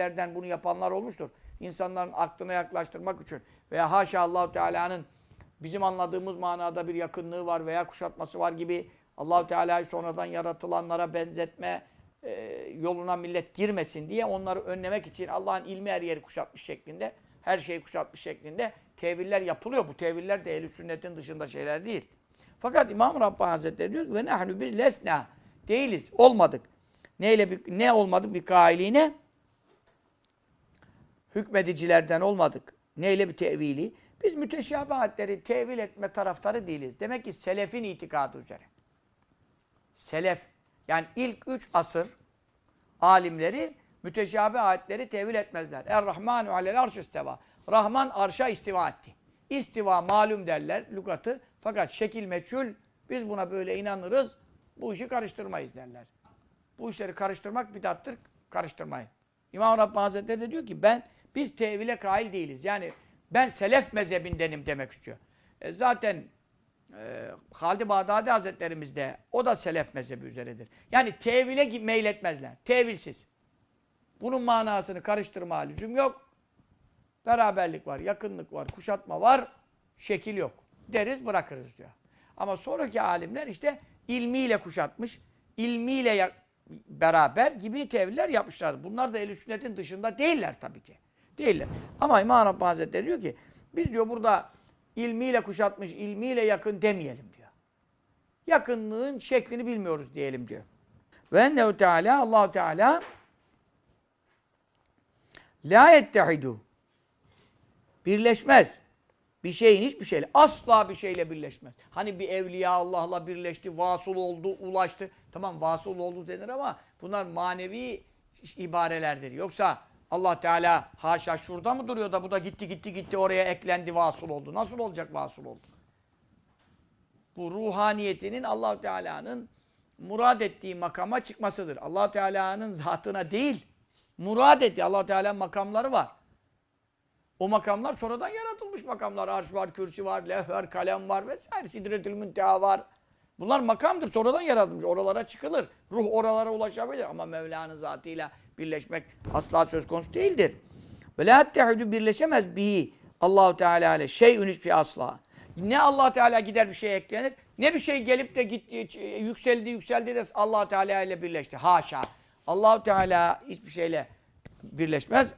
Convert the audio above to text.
evlerden bunu yapanlar olmuştur. İnsanların aklına yaklaştırmak için veya haşa Allahu Teala'nın bizim anladığımız manada bir yakınlığı var veya kuşatması var gibi Allahu Teala'yı sonradan yaratılanlara benzetme e, yoluna millet girmesin diye onları önlemek için Allah'ın ilmi her yeri kuşatmış şeklinde, her şeyi kuşatmış şeklinde teviller yapılıyor. Bu teviller de ehl sünnetin dışında şeyler değil. Fakat İmam Rabbani Hazretleri diyor ki ve nahnu biz lesna değiliz, olmadık. Neyle bir, ne olmadık bir kailine? Hükmedicilerden olmadık. Neyle bir tevili? Biz müteşabihatleri tevil etme taraftarı değiliz. Demek ki selefin itikadı üzere. Selef yani ilk üç asır alimleri müteşabih ayetleri tevil etmezler. Er-Rahmanu alel arş istiva. Rahman arşa istiva etti. İstiva malum derler lügatı. Fakat şekil meçhul biz buna böyle inanırız. Bu işi karıştırmayız derler. Bu işleri karıştırmak bidattır. Karıştırmayın. İmam Rabbani Hazretleri de diyor ki ben biz tevile kail değiliz. Yani ben selef mezhebindenim demek istiyor. E zaten e, Halid-i Bağdadi Hazretlerimiz de o da selef mezhebi üzeredir. Yani tevile meyletmezler. Tevilsiz. Bunun manasını karıştırma lüzum yok. Beraberlik var, yakınlık var, kuşatma var, şekil yok. Deriz bırakırız diyor. Ama sonraki alimler işte ilmiyle kuşatmış, ilmiyle beraber gibi teviller yapmışlar. Bunlar da ehl sünnetin dışında değiller tabii ki. Değiller. Ama İmam Rabbani Hazretleri diyor ki biz diyor burada ilmiyle kuşatmış, ilmiyle yakın demeyelim diyor. Yakınlığın şeklini bilmiyoruz diyelim diyor. Ve ennehu Teala Allahu Teala la yettehidu birleşmez. Bir şeyin hiçbir şeyle asla bir şeyle birleşmez. Hani bir evliya Allah'la birleşti, vasıl oldu, ulaştı. Tamam vasıl oldu denir ama bunlar manevi ibarelerdir. Yoksa Allah Teala haşa şurada mı duruyor da bu da gitti gitti gitti oraya eklendi vasıl oldu. Nasıl olacak vasıl oldu? Bu ruhaniyetinin Allah Teala'nın murad ettiği makama çıkmasıdır. Allah Teala'nın zatına değil, murad ettiği Allah Teala makamları var. O makamlar sonradan yaratılmış makamlar. Arş var, kürsü var, leh var, kalem var vesaire. Sidretül münteha var. Bunlar makamdır. Sonradan yaratılmış. Oralara çıkılır. Ruh oralara ulaşabilir. Ama Mevla'nın zatıyla birleşmek asla söz konusu değildir. Ve la birleşemez bihi Allahu Teala ile şey'ün fi asla. Ne Allah Teala gider bir şey eklenir, ne bir şey gelip de gitti, yükseldi, yükseldi de Allah Teala ile birleşti. Haşa. Allah Teala hiçbir şeyle birleşmez.